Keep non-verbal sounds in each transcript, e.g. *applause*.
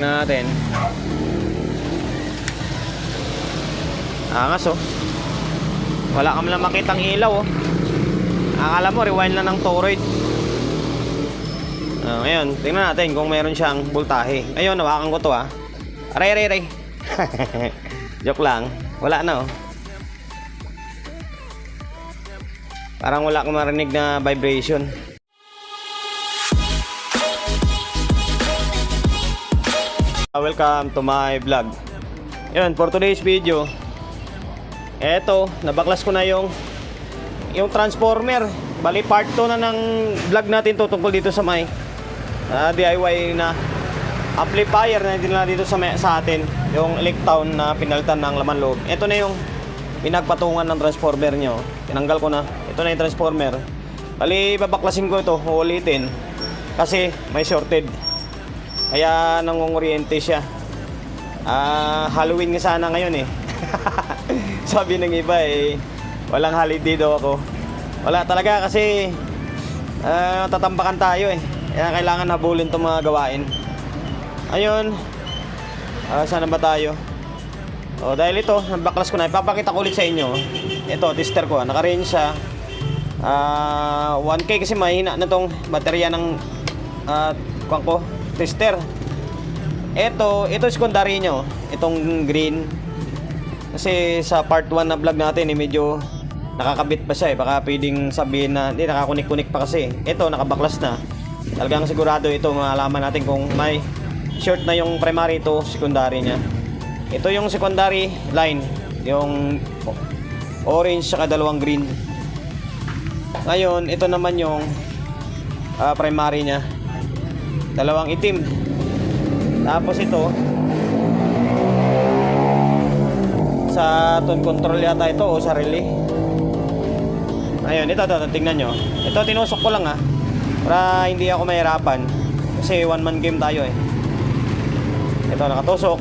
natin. Angas oh. Wala ka lang makitang ilaw oh. Akala mo rewind lang ng toroid. Ah, ngayon, tingnan natin kung meron siyang voltahe. Ayun, nawakan ko to ah. Aray, aray, aray. *laughs* Joke lang. Wala na oh. Parang wala akong marinig na vibration. Welcome to my vlog. Yun, for today's video, eto, nabaklas ko na yung yung transformer. Bali part 2 na ng vlog natin to tungkol dito sa may ah, DIY na amplifier na dinala dito sa, may- sa atin. Yung Electown na pinalitan ng laman loob. Ito na yung pinagpatungan ng transformer nyo. Tinanggal ko na. Ito na yung transformer. Bali, babaklasin ko ito, uulitin. Kasi may shorted. Kaya nangunguryente siya. Ah, Halloween nga sana ngayon eh. *laughs* Sabi ng iba eh, walang holiday daw ako. Wala talaga kasi ah, tatambakan tayo eh. Kaya kailangan habulin itong mga gawain. Ayun. Ah, sana ba tayo? O dahil ito, nabaklas ko na. Ipapakita ko ulit sa inyo. Ito, tester ko. ah. Naka-range siya. Ah, 1K kasi mahina na tong baterya ng ah, kuwan ko, tester. Ito, ito secondary nyo. Itong green. Kasi sa part 1 na vlog natin, eh, medyo nakakabit pa siya eh. Baka pwedeng sabihin na, hindi, nakakunik-kunik pa kasi. Ito, nakabaklas na. Talagang sigurado ito, malaman natin kung may short na yung primary ito, secondary niya. Ito yung secondary line. Yung orange saka dalawang green. Ngayon, ito naman yung ah, primary niya. Dalawang itim. Tapos ito sa tone control yata ito o sa relay. Ayun, ito, ito, ito, tingnan nyo. Ito, tinusok ko lang ha. Para hindi ako mahirapan. Kasi one man game tayo eh. Ito, nakatusok.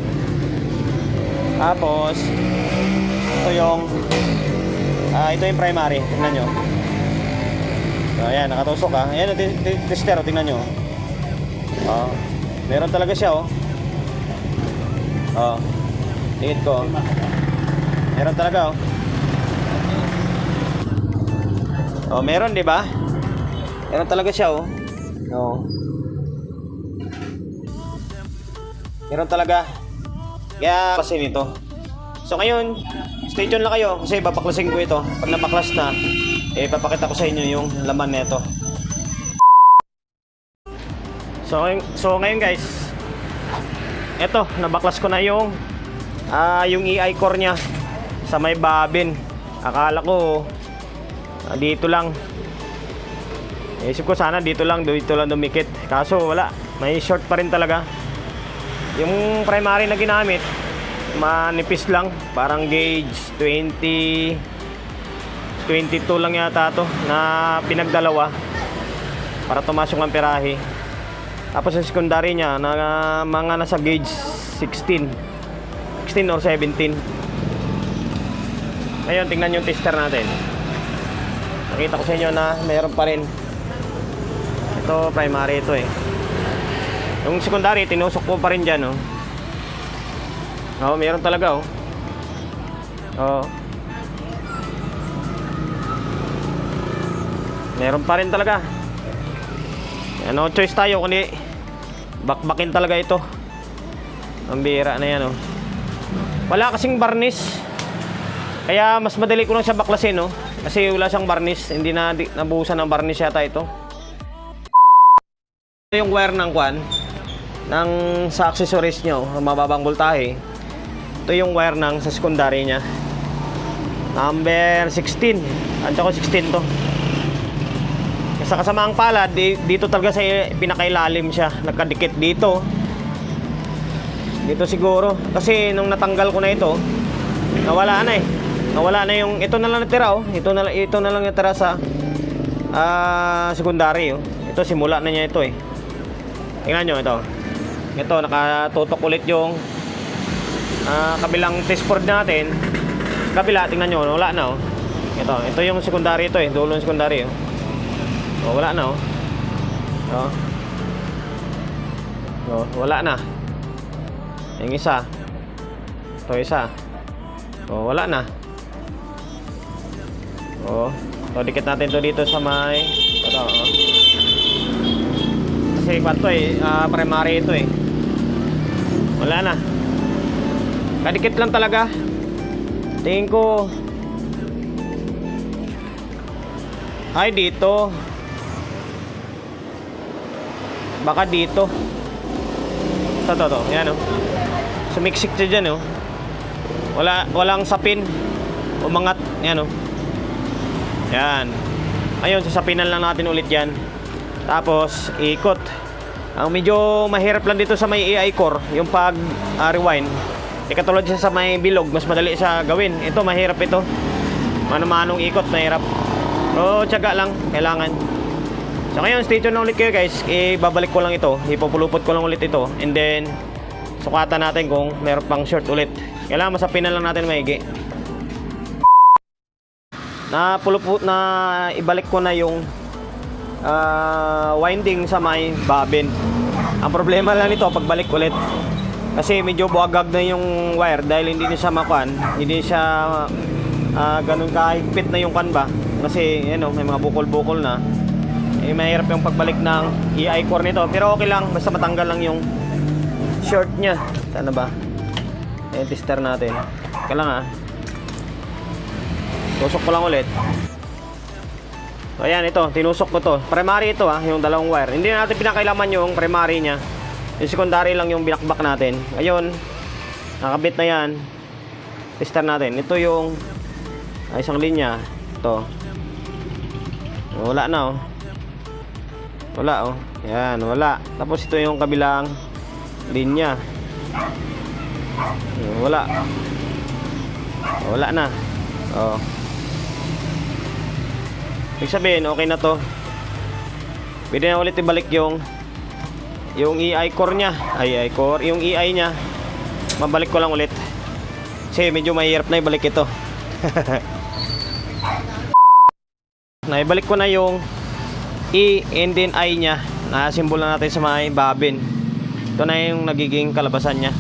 Tapos, ito yung, ah, ito yung primary. Tingnan nyo. So, ayan, nakatusok ha. Ayan, t- t- tester, tingnan nyo. Oh, meron talaga siya oh. Oh. Tingit ko. Meron talaga oh. Oh, meron 'di ba? Meron talaga siya oh. No. Meron talaga. Kaya kasi nito. So ngayon, stay tuned lang kayo kasi babaklasin ko ito. Pag nabaklas na, eh papakita ko sa inyo yung laman nito. So, so ngayon guys, eto, nabaklas ko na yung ah yung EI core niya sa may babin. Akala ko ah, dito lang. Isip ko sana dito lang, dito lang dumikit. Kaso wala, may short pa rin talaga. Yung primary na ginamit, manipis lang, parang gauge 20 22 lang yata to na pinagdalawa para tumas yung amperahe. Tapos sa secondary niya, na, mga nasa gauge 16. 16 or 17. Ngayon, tingnan yung tester natin. Nakita ko sa inyo na mayroon pa rin. Ito, primary ito eh. Yung secondary, tinusok ko pa rin dyan, oh. Oo, mayroon talaga, oh. Oo. Meron pa rin talaga. Ano choice tayo kundi bakbakin talaga ito. Ang bira na yan oh. Wala kasing varnish. Kaya mas madali ko lang siya baklasin no. Kasi wala siyang varnish, hindi na di, nabuhusan ng varnish yata ito. Yung wire ng kwan ng sa accessories nyo, ang mababang voltahe. Ito yung wire ng sa secondary niya. Number 16. Anto ko 16 to. Sa kasamaang palad, di, dito talaga sa pinakailalim siya. Nagkadikit dito. Dito siguro. Kasi nung natanggal ko na ito, nawala na eh. Nawala na yung, ito na lang natira oh. Ito na, ito na lang natira sa ah secondary oh. Ito simula na niya ito eh. Tingnan nyo ito. Ito, nakatutok ulit yung ah, kabilang test board natin. Kabila, tingnan nyo, wala na oh. Ito, ito yung secondary ito eh. Dulo ng secondary oh. Oh, wala na oh. Oh. Oh, wala na. Yung isa. Ito isa. O, wala na. O, so dikit natin to dito sa may... Ito, o. Kasi kwan to eh, ah, primary ito eh. Wala na. Kadikit lang talaga. Tingin ko... Ay, dito. Baka dito. Ito, ito, ito. Yan, oh. Sumiksik siya dyan, oh. Wala, walang sapin. Umangat. Yan, oh. Yan. Ayun, sasapinan lang natin ulit yan. Tapos, ikot. Ang medyo mahirap lang dito sa may AI core, yung pag ah, rewind. E katulad siya sa may bilog, mas madali siya gawin. Ito, mahirap ito. Mano-manong ikot, mahirap. So, tiyaga lang, kailangan. So ngayon, stay tuned na ulit kayo guys. Ibabalik ko lang ito. Ipupulupot ko lang ulit ito. And then, sukatan natin kung meron pang short ulit. Kailangan masapinan lang natin maigi. Na pulupot na ibalik ko na yung ah, winding sa may babin. Ang problema lang nito, pagbalik ulit. Kasi medyo buagag na yung wire dahil hindi niya siya makuan. Hindi siya ah, ganun kahigpit na yung kan ba. Kasi, ano, may mga bukol-bukol na eh mahirap yung pagbalik ng EI core nito. Pero okay lang basta matanggal lang yung short nya sana ba? Eh tester natin. Ka lang ah. Tusok ko lang ulit. So ayan ito. Tinusok ko to. Primary ito ah yung dalawang wire. Hindi na natin pinakailaman yung primary nya yung secondary lang yung binakbak natin. Ayun. Nakabit na yan. Tester natin. Ito yung isang linya. Ito. Wala na oh wala oh. Yan, wala. Tapos ito yung kabilang linya. Wala. Wala na. Oh. Ibig sabihin, okay na to. Pwede na ulit ibalik yung yung EI core niya. Ay, EI core. Yung EI niya. Mabalik ko lang ulit. Kasi medyo mahirap na ibalik ito. *laughs* Naibalik ko na yung E and then I niya. Na simbol na natin sa may babin. Ito na yung nagiging kalabasan niya.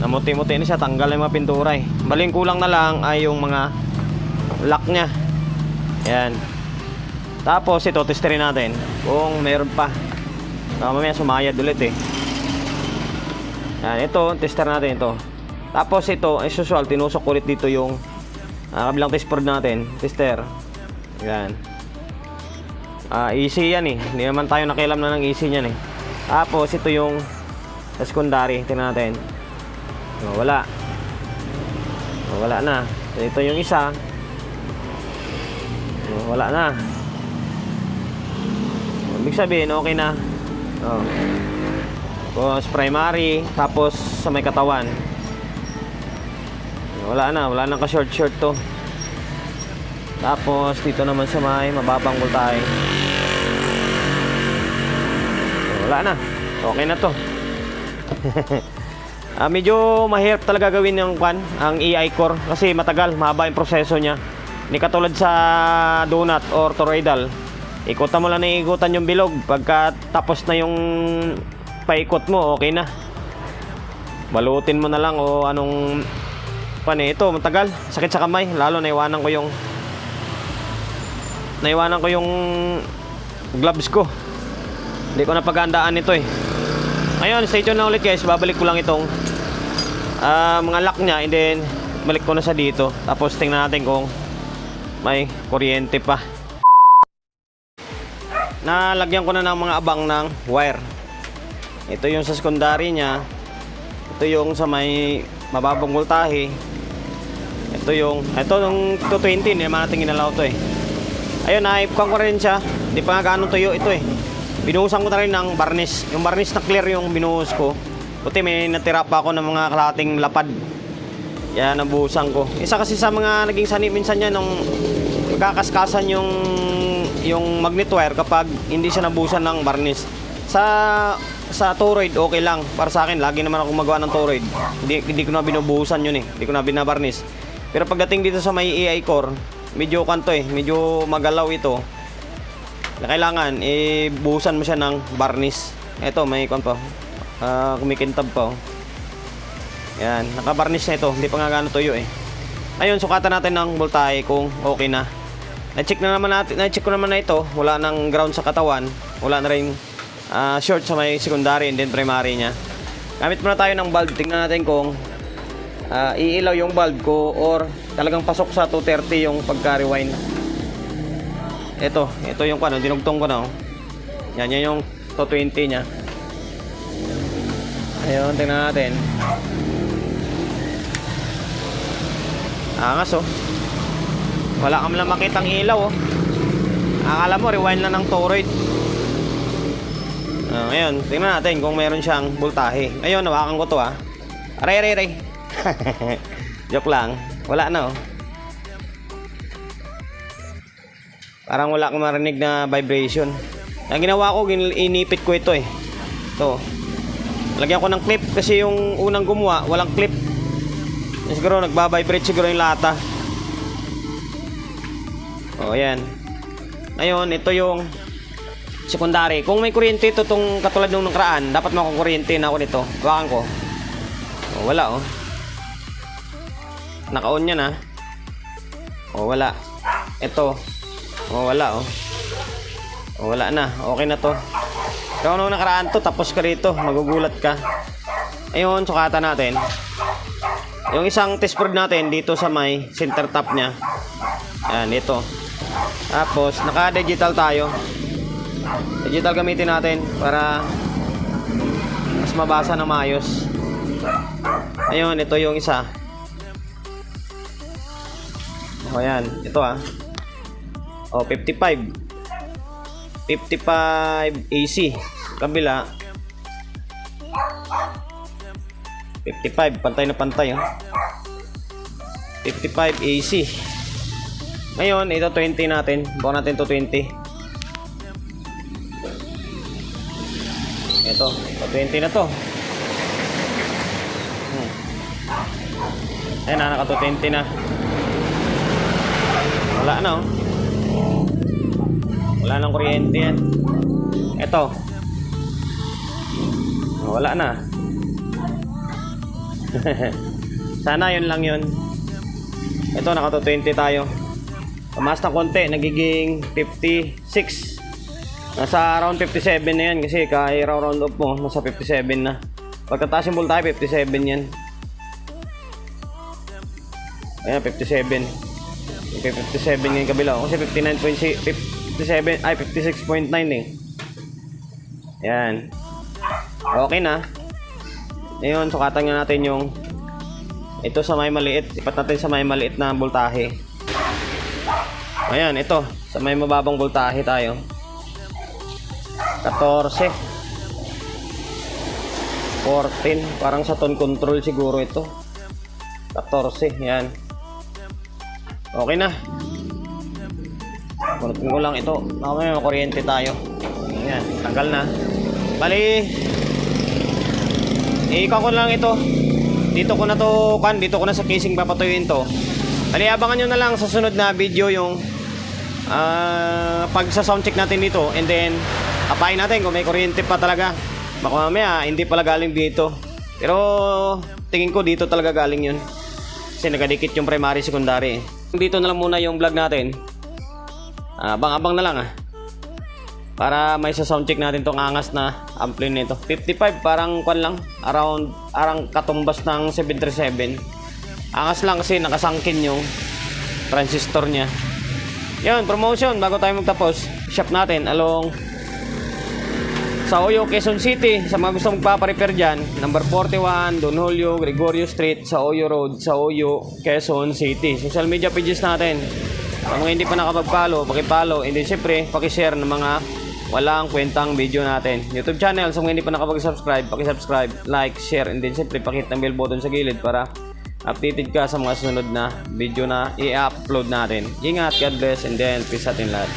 Namuti-muti na siya tanggal na yung mga pintura eh. Baling kulang na lang ay yung mga lock niya. Yan tapos ito testerin natin kung meron pa. Baka mamaya sumayad ulit eh. Yan ito tester natin ito. Tapos ito as usual tinusok ulit dito yung ah, kabilang test board natin. Tester. Yan Ah, easy yan eh. Hindi naman tayo nakialam na ng easy niyan eh. Tapos ito yung secondary. Tingnan natin. Oh, wala. Oh, wala na. Ito yung isa. Oh, wala na. Ibig sabihin, okay na. Oh. Tapos primary, tapos sa may katawan. Wala na, wala nang ka-short short to. Tapos dito naman sa may mababang voltahe. Wala na. Okay na to. Ah, medyo mahirap talaga gawin yung kwan, ang AI core kasi matagal, mahaba yung proseso niya. Hindi katulad sa donut or toroidal. Ikutan mo lang na ikutan yung bilog. Pagka tapos na yung paikot mo, okay na. Balutin mo na lang o anong kwan eh. Ito, matagal. Sakit sa kamay. Lalo naiwanan ko yung naiwanan ko yung gloves ko. Hindi ko na pagandaan ito eh. Ngayon, stay tuned lang ulit guys. Babalik ko lang itong ah, mga lock niya and then balik ko na sa dito. Tapos tingnan natin kung may kuryente pa. Nalagyan ko na ng mga abang ng wire. Ito yung sa secondary niya. Ito yung sa may mababang voltahe. Ito yung, ito yung 220, hindi naman natin ginalaw to eh. Ayun, naipkuhan ko rin siya. Hindi pa nga gaano tuyo ito eh. Binuhusan ko na rin ng varnish. Yung varnish na clear yung binuhos ko. Buti may natira pa ako ng mga kalating lapad. Yan, nabuhusan ko. Isa kasi sa mga naging sani minsan yan nung magkakaskasan yung yung magnet wire kapag hindi siya nabuhusan ng varnish. Sa sa toroid okay lang para sa akin lagi naman ako magawa ng toroid hindi, hindi ko na binubuhusan yun eh hindi ko na binabarnis pero pagdating dito sa may AI core medyo kanto eh medyo magalaw ito kailangan eh buhusan mo siya ng varnish eto may kon pa Ah, kumikintab pa oh. Yan, nakabarnish na ito. Hindi pa nga gano'n tuyo eh. Ayun, sukatan natin ng voltahe kung okay na. Na-check na naman natin, na-check ko naman na ito. Wala nang ground sa katawan. Wala na rin ah, short sa may secondary and then primary niya. Gamit muna tayo ng bulb. Tingnan natin kung ah, iilaw yung bulb ko or talagang pasok sa 230 yung pagka-rewind. Ito, ito yung ano, dinugtong ko na. Oh. Yan, yan yung 220 niya. Ayun, tingnan natin. Angas oh. Wala kang lang makitang ilaw oh. Akala mo, rewind lang ng toroid. Ah, ngayon, tingnan natin kung meron siyang voltahe. Ayun, nawakan ko to ah. Aray, aray, aray. *laughs* Joke lang. Wala na oh. Parang wala akong marinig na vibration. Ang ginawa ko, inipit ko ito eh. Ito. Lagyan ko ng clip kasi yung unang gumawa, walang clip. Siguro nagbabibrate siguro yung lata. O, yan. Ngayon, ito yung secondary. Kung may kuryente ito tong katulad nung nakaraan, dapat makukuryente na ako nito. Hawakan ko. O, wala oh. Naka-on yan ah. O, wala. Ito. O, wala oh. O, wala na. Okay na to. Kung nung nakaraan to, tapos ka rito. Magugulat ka. Ayun, sukatan natin. Yung isang test board natin dito sa may center top niya. Yan, ito. Tapos, naka-digital tayo. Digital gamitin natin para mas mabasa na maayos. Ayun, ito yung isa. O, yan. Ito ah. O, 55. 55 AC. Kabila. 55. Pantay na pantay. Oh. 55 AC. Ngayon, ito 20 natin. Bukan natin to 20. Ito. Ito 20 na to. Hmm. Ayan na, naka 20 na. Wala na oh. Wala nang kuryente yan. Ito. Wala na. *laughs* Sana yun lang yun. Ito, naka 20 tayo. Tumaas na konti, nagiging 56. Nasa around 57 na yan kasi kaya round up mo, nasa 57 na. Pagkataas yung voltahe, 57 yan. Ayan, 57. Yung 57 yung kabila. Kasi 59.57, ay 56.9 eh. Yan. Okay na. Ngayon, sukatan nga natin yung ito sa may maliit. Ipat natin sa may maliit na voltahe. Ayan, ito. Sa may mababang voltahe tayo. 14. 14. Parang sa tone control siguro ito. 14. Yan. Okay na. Kunutin ko lang ito. Mamaya makuryente tayo. Ayan. Tanggal na. Bali, Ikaw ko lang ito. Dito ko na to kan, dito ko na sa casing papatuyuin to. Ali abangan nyo na lang sa sunod na video yung ah pag sa sound check natin dito and then apayin natin kung may kuryente pa talaga. Baka mamaya hindi pala galing dito. Pero tingin ko dito talaga galing yun. Kasi nagadikit yung primary secondary. Dito na lang muna yung vlog natin. Ah, Abang-abang na lang ah. Para may sa soundcheck natin tong angas na ampli nito. 55 parang kwan lang. Around arang katumbas ng 737. Angas lang kasi nakasangkin yung transistor niya. Yun, promotion bago tayo magtapos. Shop natin along sa Oyo, Quezon City. Sa mga gusto magpaparepair dyan, number 41, Don Julio, Gregorio Street, sa Oyo Road, sa Oyo, Quezon City. Social media pages natin. Sa mga hindi pa nakapag-follow, pakipollow. And then syempre, pakishare ng mga walang kwentang video natin. YouTube channel, sa mga hindi pa nakapag-subscribe, pakisubscribe, like, share, and then syempre, pakit ng bell button sa gilid para updated ka sa mga sunod na video na i-upload natin. Ingat, God bless, and then peace out in lahat.